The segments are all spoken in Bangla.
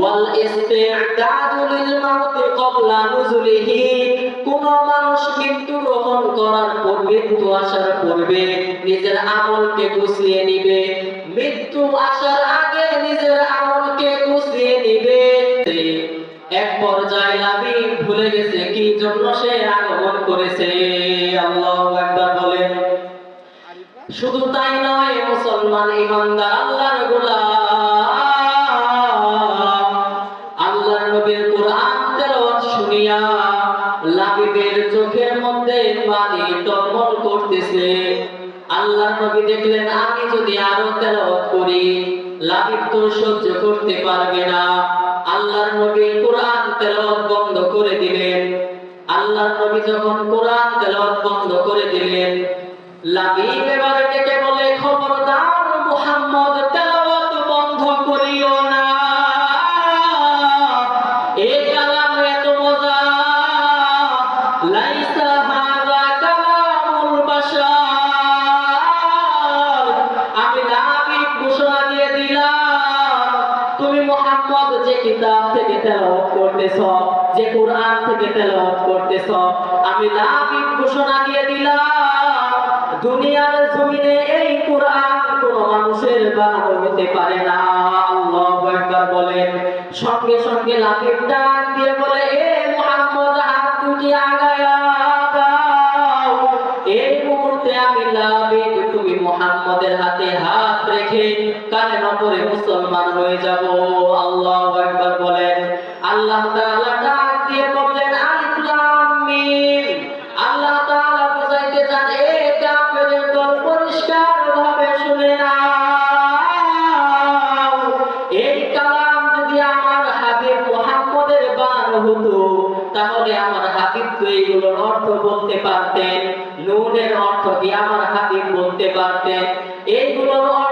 ওয়াল ইস্তিআদাদু লিল মাউত ক্বাবলা নুজুলিহি। কোন মানুষ করার পর মৃত্যু আসার পূর্বে নিজের আমলকে গুছিয়ে নিবে। মৃত্যু আসার আগে নিজের আমলকে গুছিয়ে নিবে। এক পর্যায়ে লাভি ভুলে গেছে কি জন্য সে আগমন করেছে। আল্লাহু বলেন শুধু তাই নয়, মুসলমান ইমানদার, আল্লাহর গোলাম। নবী দেখলেন, আমি যদি আরও তেলাওয়াত করি তো সহ্য করতে পারবে না। আল্লাহর নবী কোরআন তেলাওয়াত বন্ধ করে দিলেন। আল্লাহর নবী যখন কোরআন তেলাওয়াত বন্ধ করে দিলেন লাবিব এবারে ডেকে বলে, খবরদার মুহাম্মদ তেলাওয়াত মানুষের হইতে পারে না। বলেন, সঙ্গে সঙ্গে ডাক দিয়ে বলে, এ হাত দুটি এই মুহূর্তে আমি তুমি মুহাম্মদের হাতে হাত রেখে কানে নপরে মুসলমান হয়ে যাব। বলতে পারতেন এইগুলোর অর্থ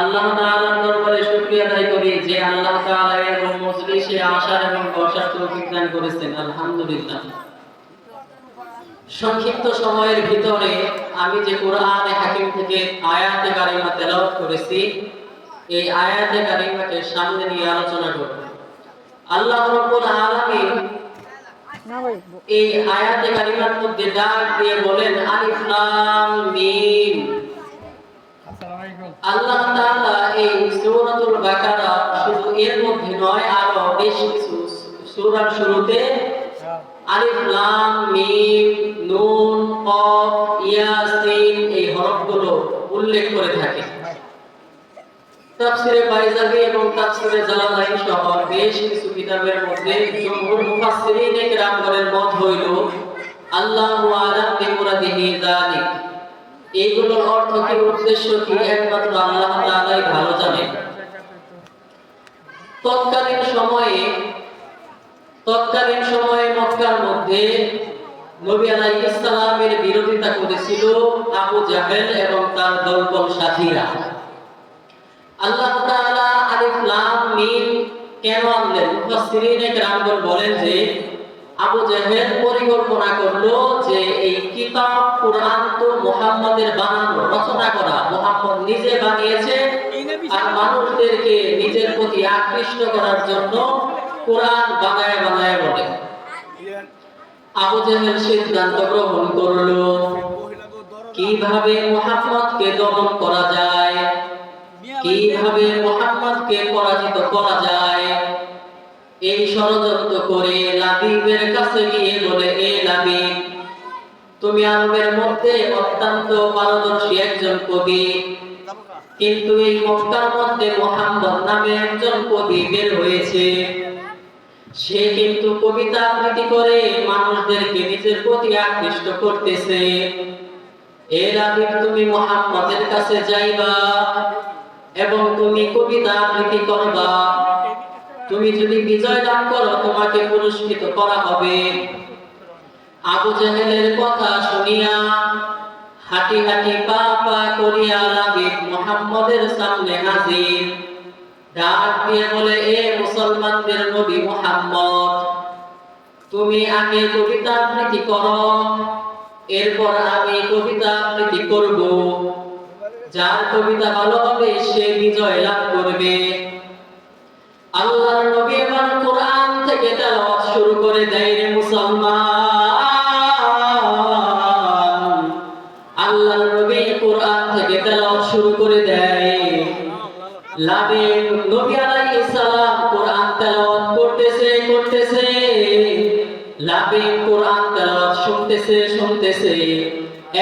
আল্লাহ তাআলার দরবারে শুকরিয়া আদায় করি যে আল্লাহ তাআলা মজলিসে আসার এবং বসার তৌফিক দান করেছেন, আলহামদুলিল্লাহ। সংক্ষিপ্ত সময়ের ভিতরে আমি যে কোরআনে হাকিম থেকে আয়াতে কারিমা তেলাওয়াত করেছি, এই আয়াতে কারিমাকে সামনে নিয়ে আলোচনা করব। আল্লাহ রাব্বুল আলামিন এই আয়াতে কারিমার মধ্যে ডাক দিয়ে বলেন, আলিফ লাম মিম। আল্লাহ তাআলা এই সূরাতুল বাকারা শুধু এর মধ্যে নয়, আরও বেশ কিছু। সূরার শুরুতে আলিফ, লাম, মিম, নুন, কফ ইয়াসিন এই হরফগুলো উল্লেখ করে থাকে। তাফসিরে বাইজাবি এবং তাফসিরে জালালাইন সহ বেশ কিছু কিতাবের মধ্যে জমহুর মুফাসসিরিন একরামগণের মত হইল, আল্লাহু আলাম বিমুরাদিহি যালিক। এইগুলোর অর্থ কি? উদ্দেশ্য কি? একমাত্র আল্লাহ তাআলাই ভালো জানেন। তৎকালীন সময়ে তৎকালীন সময়ে মক্কার মধ্যে নবী আলাইহিস বিরোধিতা করেছিল আবু জাহেল এবং তার দলবল সাথীরা। আল্লাহ তাআলা আলিফ লাম মিম কেন আনলেন? মুফাসসিরিনে কেরামগণ বলেন যে আবু জাহেল পরিকল্পনা করল যে এই কিতাব কুরআন তো মুহাম্মাদের বানানো, রচনা করা। মুহাম্মদ নিজে বানিয়েছে আর মানুষদেরকে নিজের প্রতি আকৃষ্ট করার জন্য কোরআন বানায় বানায় বলে। আবু জাহেল সিদ্ধান্ত গ্রহণ করল, কীভাবে মুহাম্মদকে দমন করা যায়, কীভাবে মোহাম্মদকে পরাজিত করা যায় এই ষড়যন্ত্র করে লাবিবের কাছে গিয়ে বলে, এ লাবিব তুমি আরবের মধ্যে অত্যন্ত পারদর্শী একজন কবি। কিন্তু এই মক্কার মধ্যে মোহাম্মদ নামে একজন কবি বের হয়েছে। সে কিন্তু কবিতা আবৃত্তি করে মানুষদেরকে নিজের প্রতি আকৃষ্ট করতেছে। এর আগে তুমি মোহাম্মদের কাছে যাইবা এবং তুমি কবিতা আবৃত্তি করবা। তুমি যদি বিজয় লাভ করো, তোমাকে পুরস্কৃত করা হবে। আবু জাহেলের কথা শুনিয়া হাঁটি হাঁটি পা পা করিয়া লাবিব মুহাম্মদের সামনে হাজির। ডাক দিয়ে বলে, এ মুসলমানদের নবী মুহাম্মদ, তুমি আগে কবিতা আবৃত্তি করো, এরপর আমি কবিতা আবৃত্তি করব। যার কবিতা ভালো হবে, সে বিজয় লাভ করবে। আল্লাহর নবী এবার কোরআন থেকে তেলাওয়াত শুরু করে দেয় রে মুসলমান। আল্লাহর নবী কোরআন থেকে তেলাওয়াত শুরু করে দেয়। লাবে নবী আলাইহিস সালাম কোরআন তেলাওয়াত করতেছে করতেছে। লাবে কোরআন তেলাওয়াত শুনতেছে শুনতেছে।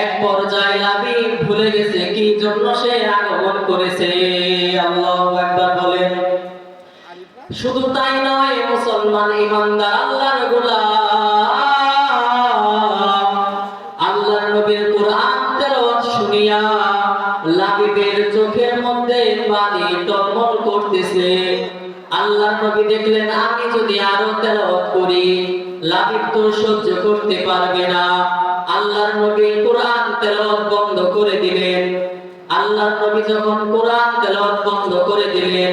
এক পর্যায়ে লাবি ভুলে গেছে, কি জন্য সে আগমন করেছে? আল্লাহু আকবার। শুধু তাই নয়, মুসলমান ইমানদার, আল্লাহর গোলাম। আল্লাহর নবীর কোরআন তেলাওয়াত শুনিয়া লাবিবের চোখের মধ্যে পানি টলমল করতেছে। আল্লাহর নবী দেখলেন, আমি যদি আরও তেলাওয়াত করি লাবিব তো সহ্য করতে পারবে না। আল্লাহর নবী কোরআন তেলাওয়াত বন্ধ করে দিলেন। আল্লাহর নবী যখন কোরআন তেলাওয়াত বন্ধ করে দিলেন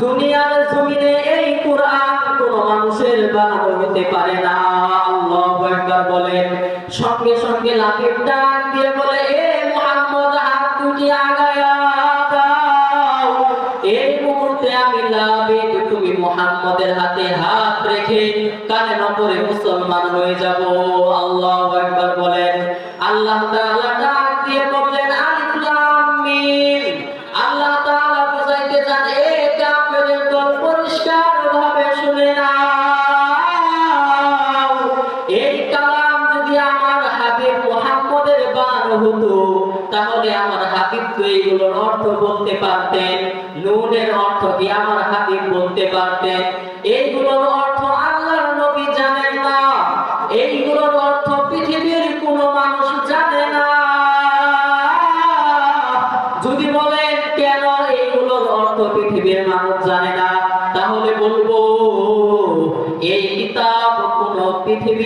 দুনিয়ার জমিনে এই কোরআন কোন মানুষের বানানো হতে পারে না। আল্লাহু আকবার বলেন, সঙ্গে সঙ্গে লাবিব ডাক দিয়ে বলে, এ মুহাম্মদ, হাত দুটি আগায়া এই মুহূর্তে আমি লাবিব তুমি মুহাম্মদের হাতে হাত রেখে কানে নপরে মুসলমান হয়ে যাব। আল্লাহ আকবার বলেন, আল্লাহ তাআলা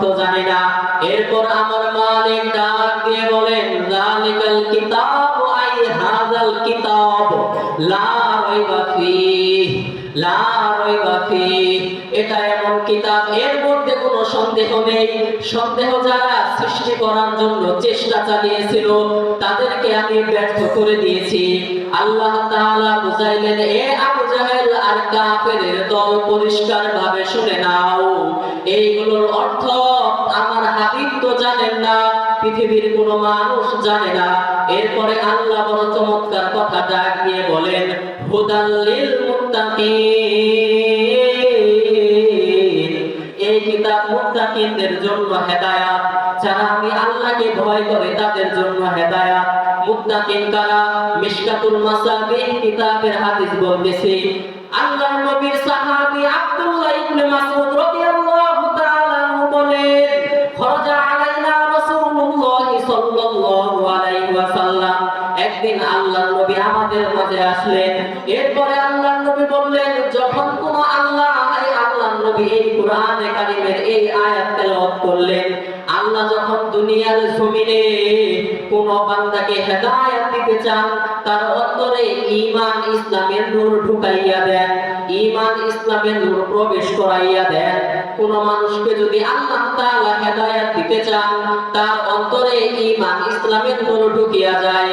অর্থ জানি না। এরপর আমার মালিক ডাক দিয়ে বলেন জালিকাল কিতাব আই হাজাল কিতাব, লা রাইবা ফি লা রাইবা ফি এটা এমন কিতাব, এর মধ্যে সন্দেহ নেই। সন্দেহ যারা সৃষ্টি করার জন্য চেষ্টা চালিয়েছিল, তাদেরকে আমি ব্যর্থ করে দিয়েছি। আল্লাহ তাআলা বুঝাইলেন, এ আবু জাহেল, আর কাফেরের দল পরিষ্কার ভাবে শুনে নাও। এইগুলোর অর্থ আমার হাবিব তো জানেন না, পৃথিবীর কোনো মানুষ জানে না। এরপরে আল্লাহ বড় চমৎকার কথা ডাক দিয়ে বলেন হুদাল্লিল মুত্তাকিন। কিতাব মুত্তাকিনদের জন্য হেদায়াত। যারা আমি আল্লাহকে ভয় করে, তাদের জন্য হেদায়াত। মুত্তাকিন কারা? মিশকাতুল মাসাবিহ কিতাবের হাদিস বলতেছে, আল্লাহর নবীর হেদায়েত দিতে চান, তার অন্তরে ইসলামের নূর ঢুকাইয়া দেন। ইসলামের নূর প্রবেশ করাইয়া দেন। কোন মানুষকে যদি আল্লাহ তাআলা হেদায়েত দিতে চান, তার অন্তরে ইসলামের নূর ঢুকিয়া যায়।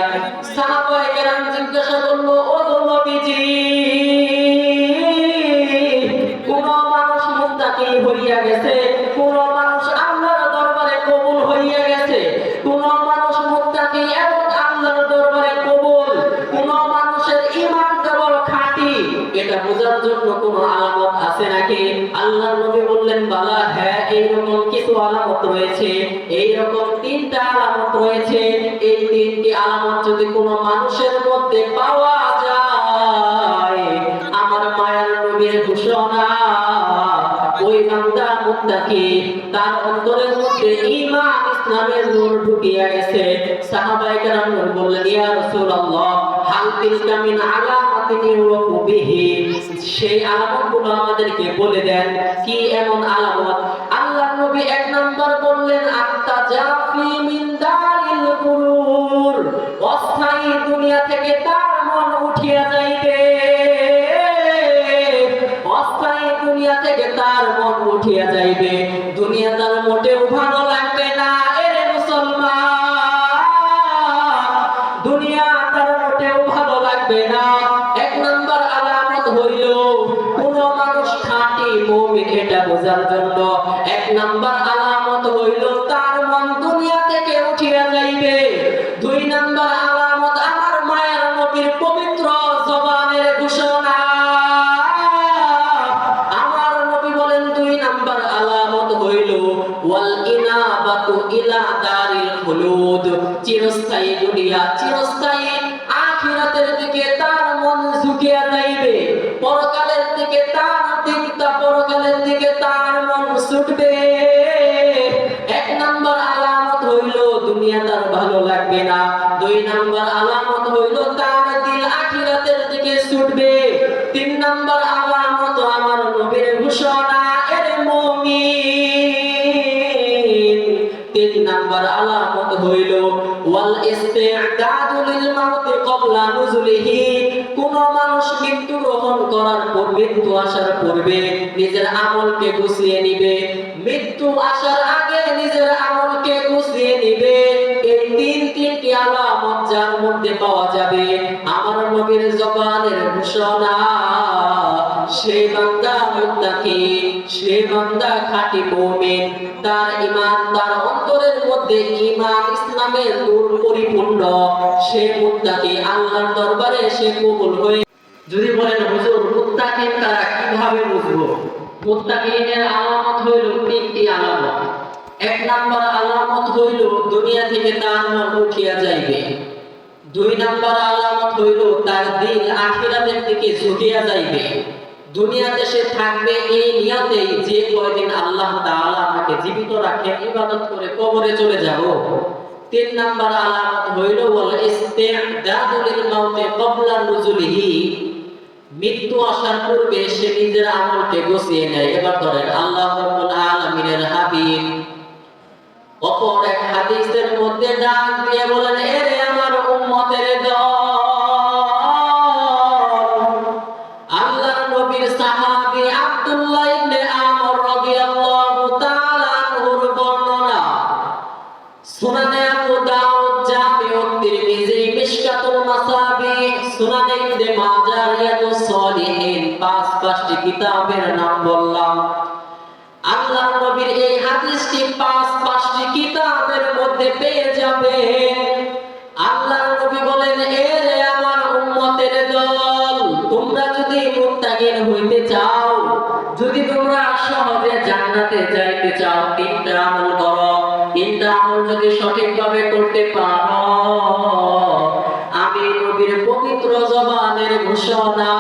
জিজ্ঞাসা করল, ও নবীজি, কোন মানুষ মুত্তাকি হইয়া গেছে? যদি কোনো মানুষের মধ্যে পাওয়া যায়, আমার মায়ের নবীর ঘোষণা, ওই বান্দা মুত্তাকি, তার অন্তরের মধ্যে ইসলামের নূর ঢুকিয়া গেছে। কেরাম বললেন, ইয়া রাসূলুল্লাহ, হাল সেই আলামতগুলো আমাদেরকে বলে দেন, কি এমন আলামত? আল্লাহ নবী এক নম্বর বললেন আত্তা জাফি মিন দারিল দুনিয়া থেকে তার মন উঠিয়া যাইবে। অস্থায়ী দুনিয়া থেকে তার মন উঠিয়া যাইবে। দুনিয়া তার মোটেও ভালো লাগবে না মুসলমান। দুনিয়া তার মোটেও ভালো লাগবে না। এক নম্বর আলামত হইল, কোন মানুষ খাঁটি মুমিন এটা বোঝার জন্য। এক নম্বর ভালো লাগবে না। দুই নাম্বার আলামত হইল তার দিল আখিরাতের দিকে ছুটবে। তিন নাম্বার আলামত আমার নবীর ঘোষণা, এর মুমিন। তিন নাম্বার আলামত হইল, ওয়াল ইস্তিআদাদু লিল মাউতি ক্বাবলা নুজুলিহি। কোন মানুষ মৃত্যু গ্রহণ করার পর মৃত্যু আসার পূর্বে নিজের আমলকে গুছিয়ে নিবে। মৃত্যু আসার মুত্তাকি মুত্তাকি যদি বলেন, হুজুর মুত্তাকিন তারা কীভাবে বুঝব? মুত্তাকিনের আলামত হইল তিনটি আলামত। এক নাম্বার আলামত হইল, দুনিয়া থেকে তার মন উঠিয়া যাইবে। দুই নাম্বার আলামত হইল, তার দিল আখিরাতের দিকে ঝুঁকিয়া যাইবে। দুনিয়াতে সে থাকবে এই নিয়তেই যে কয়দিন আল্লাহ তাআলা আমাকে জীবিত রাখে, ইবাদত করে কবরে চলে যাব। তিন নাম্বার আলামত হইল, ওয়াল ইস্তিদাদু লিল মাউতি ক্বাবলা নুজুলিহি। মৃত্যু আসার পূর্বে সে নিজের আমলকে গুছিয়ে নেয়। এবার ধরেন, আল্লাহ রাব্বুল আলামিনের হাবিব অপর এক হাদিসের মধ্যে ডাক দিয়ে বলেন জান্নাতে যাইতে চাও, তিনটা আমল করো। তিনটা আমল যদি সঠিকভাবে করতে পারো, আমি নবীর পবিত্র জবানের ঘোষণা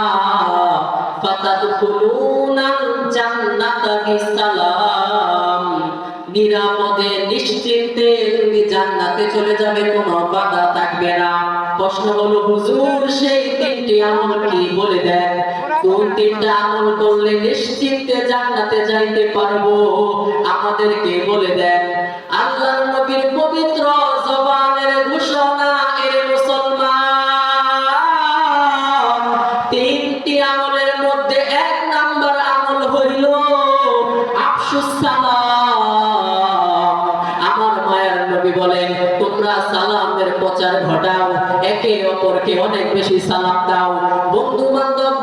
নিরাপদে, নিশ্চিন্তে তুমি জান্নাতে চলে যাবে, কোনো বাধা থাকবে না। প্রশ্ন হলো, হুজুর, সেই তিনটি আমল কি বলে দেন? আমল করলে নিশ্চিন্তে জান্নাতে যাইতে পারব? আমাদেরকে বলে দেন, আল্লাহর নবীর পবিত্র জবানের ঘোষণা আফসুস আমার মায়ের বলেন, তোমরা সালামের প্রচার ঘটাও, একে অপরকে অনেক বেশি সালাম দাও। বন্ধু বান্ধব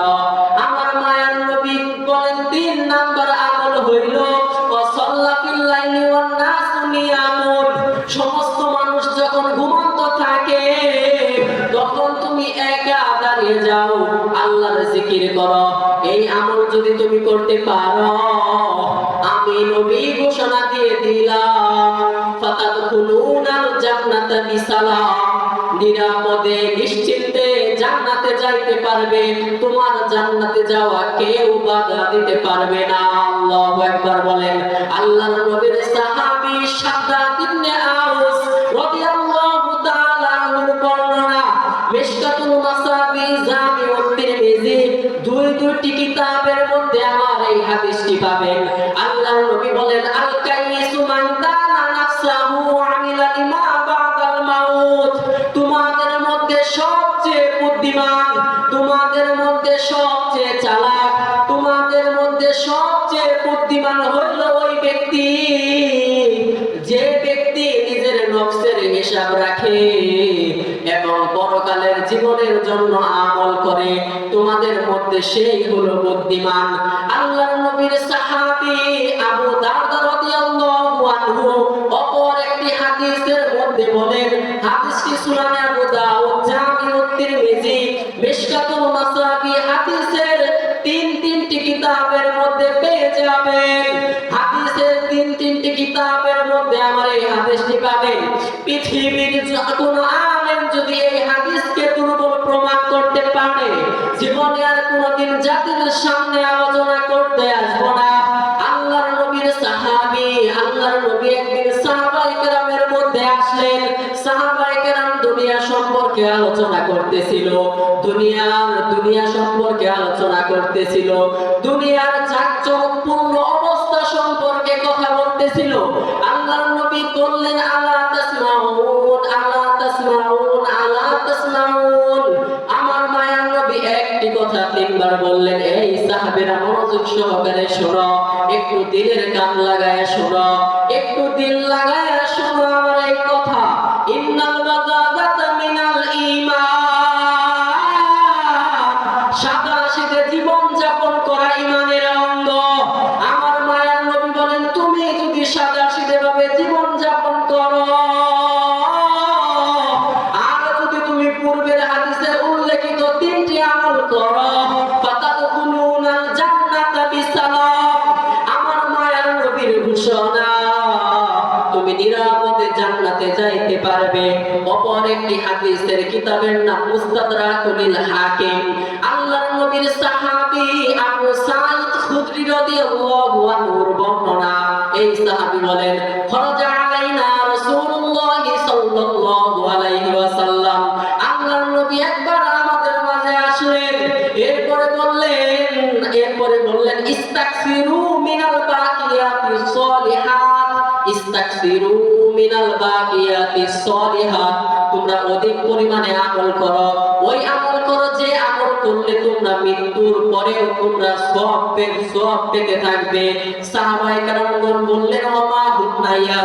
করতে পারো আমার পারবে। তোমার জান্নাতে যাওয়া কেউ বাধা দিতে পারবে না। আল্লাহু আকবার বলেন, আল্লাহর নবীর সাহাবী শাদ্দাদ ইবনে আউস রাদিয়াল্লাহু তাআলা আনহুর বর্ণনা মিশকাতুল মাসাবি জামিউত তিরমিজি, দুই দুইটি কিতাবের মধ্যে আমার এই হাদিসটি পাবেন। করতেছিল দুনিয়ার দুনিয়া সম্পর্কে আলোচনা করতেছিল, দুনিয়ার চাকচমকপূর্ণ অবস্থা সম্পর্কে কথা বলতেছিল। আল্লাহর নবী বললেন, আলা তাসমাউন আলা তাসমাউন আলা তাসমাউন। আমার মায়ার নবী একটি কথা তিনবার বললেন, এই সাহাবীরা মনোযোগ সহকারে শোনো, একটু দিলের কান লাগায় শোনো। জান্নাতে যাইতে পারবে। অপর একটি হাদিসের কিতাবের নাম মুস্তাদরাকুল হাকিম। আল্লাহর নবীর সাহাবী আবু সাঈদ খুদরি রাদিয়াল্লাহু আনহুর বর্ণনা। এই সাহাবী বলেন খরজা তোমরা সব সব পেতে থাকবে। সাহাবায়ে কেরামগণ বললেন, ওমা হুন্না ইয়া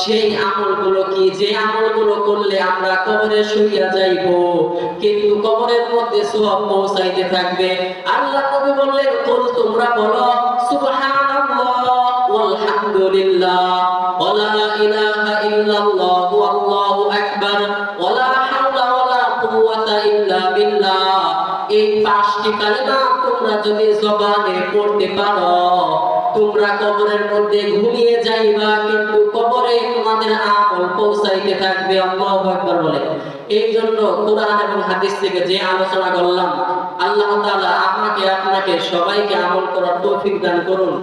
সেই আমলগুলো কি? যে আমলগুলো করলে আমরা কবরে শুইয়া যাইব, কিন্তু কবরের মধ্যে সব পৌঁছাইতে থাকবে। আল্লাহ নবী বললেন, কুল তোমরা বলো, সুবহানাল্লাহ বিল্লাহ। এই পাঁচটি কালেমা যদি জবানে পড়তে পারো। তোমরা কবরের মধ্যে ঘুমিয়ে যাইবা, কিন্তু কবরে তোমাদের আমল পৌঁছাইতে থাকবে, আল্লাহু আকবার বলে। এই জন্য কোরআন এবং হাদিস থেকে যে আলোচনা করলাম, আল্লাহ তাআলা আমাকে, আপনাকে সবাইকে আমল করার তৌফিক দান করুন।